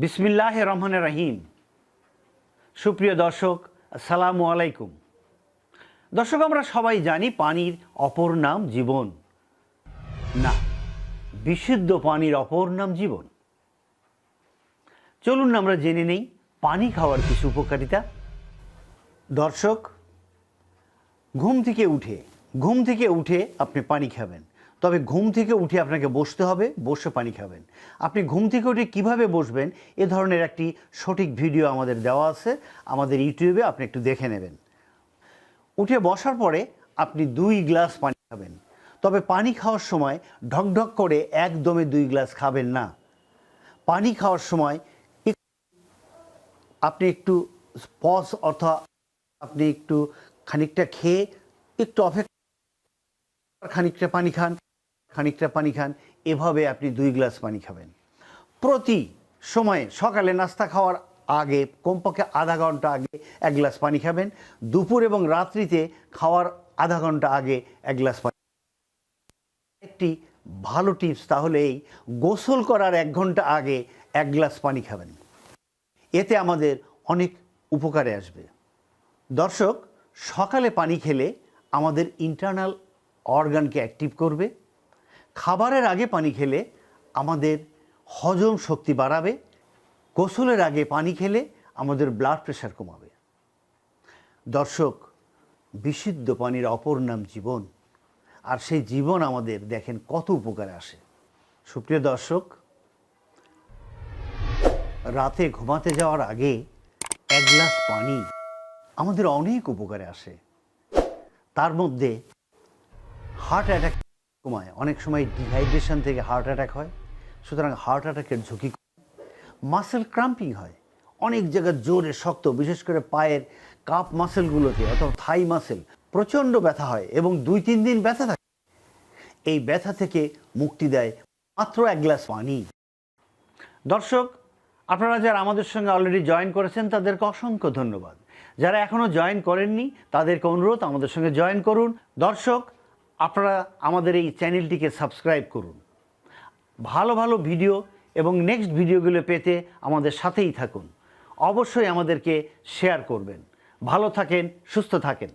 বিসমিল্লাহ রহমান রাহিম। সুপ্রিয় দর্শক, আসসালামু আলাইকুম। দর্শক, আমরা সবাই জানি পানির অপর নাম জীবন। না, বিশুদ্ধ পানির অপর নাম জীবন। চলুন আমরা জেনে নেই পানি খাওয়ার কিছু উপকারিতা। দর্শক, ঘুম থেকে উঠে, ঘুম থেকে উঠে আপনি পানি খাবেন। তবে ঘুম থেকে উঠে আপনাকে বসতে হবে, বসে পানি খাবেন। আপনি ঘুম থেকে উঠে কীভাবে বসবেন, এ ধরনের একটি সঠিক ভিডিও আমাদের দেওয়া আছে, আমাদের ইউটিউবে আপনি একটু দেখে নেবেন। উঠে বসার পরে আপনি দুই গ্লাস পানি খাবেন। তবে পানি খাওয়ার সময় ঢকঢক করে একদমে দুই গ্লাস খাবেন না। পানি খাওয়ার সময় আপনি একটু পজ অর্থাৎ আপনি একটু খানিকটা খেয়ে একটু অপেক্ষা খানিকটা পানি খান। খানিকটা পানি খান, এভাবে আপনি দুই গ্লাস পানি খাবেন। প্রতি সময়ে সকালে নাস্তা খাওয়ার আগে, কমপক্ষে আধা ঘণ্টা আগে এক গ্লাস পানি খাবেন, দুপুর এবং রাত্রিতে খাওয়ার আধা ঘণ্টা আগে এক গ্লাস পানি একটি ভালো টিপস তাহলে এই, গোসল করার এক ঘণ্টা আগে এক গ্লাস পানি খাবেন। এতে আমাদের অনেক উপকারে আসবে। দর্শক, সকালে পানি খেলে আমাদের ইন্টারনাল অর্গানকে অ্যাক্টিভ করবে খাবারের আগে পানি খেলে আমাদের হজম শক্তি বাড়াবে, গোসলের আগে পানি খেলে আমাদের ব্লাড প্রেশার কমাবে। দর্শক, বিশুদ্ধ পানির অপর নাম জীবন। আর সেই জীবন আমাদের দেখেন কত উপকারে আসে। সুপ্রিয় দর্শক, রাতে ঘুমাতে যাওয়ার আগে এক গ্লাস পানি আমাদের অনেক উপকারে আসে। তার মধ্যে হার্ট অ্যাটাক কমায় অনেক সময় ডিহাইড্রেশন থেকে হার্ট অ্যাটাক হয়। সুতরাং হার্ট অ্যাটাকের ঝুঁকি মাসেল ক্রাম্পিং হয়। অনেক জায়গায় জোরে শক্ত, বিশেষ করে পায়ের কাপ মাসেলগুলোতে অথবা থাই মাসেল প্রচণ্ড ব্যথা হয় এবং দুই তিন দিন ব্যথা থাকে। এই ব্যথা থেকে মুক্তি দেয় মাত্র এক গ্লাস পানি। দর্শক, আপনারা যারা আমাদের সঙ্গে অলরেডি জয়েন করেছেন, তাদেরকে অসংখ্য ধন্যবাদ। যারা এখনও জয়েন করেননি, তাদেরকে অনুরোধ আমাদের সঙ্গে জয়েন করুন। দর্শক আপনারা আমাদের এই চ্যানেলটিকে সাবস্ক্রাইব করুন। ভালো ভালো ভিডিও এবং নেক্সট ভিডিওগুলো পেতে আমাদের সাথেই থাকুন। অবশ্যই আমাদেরকে শেয়ার করবেন। ভালো থাকেন, সুস্থ থাকেন।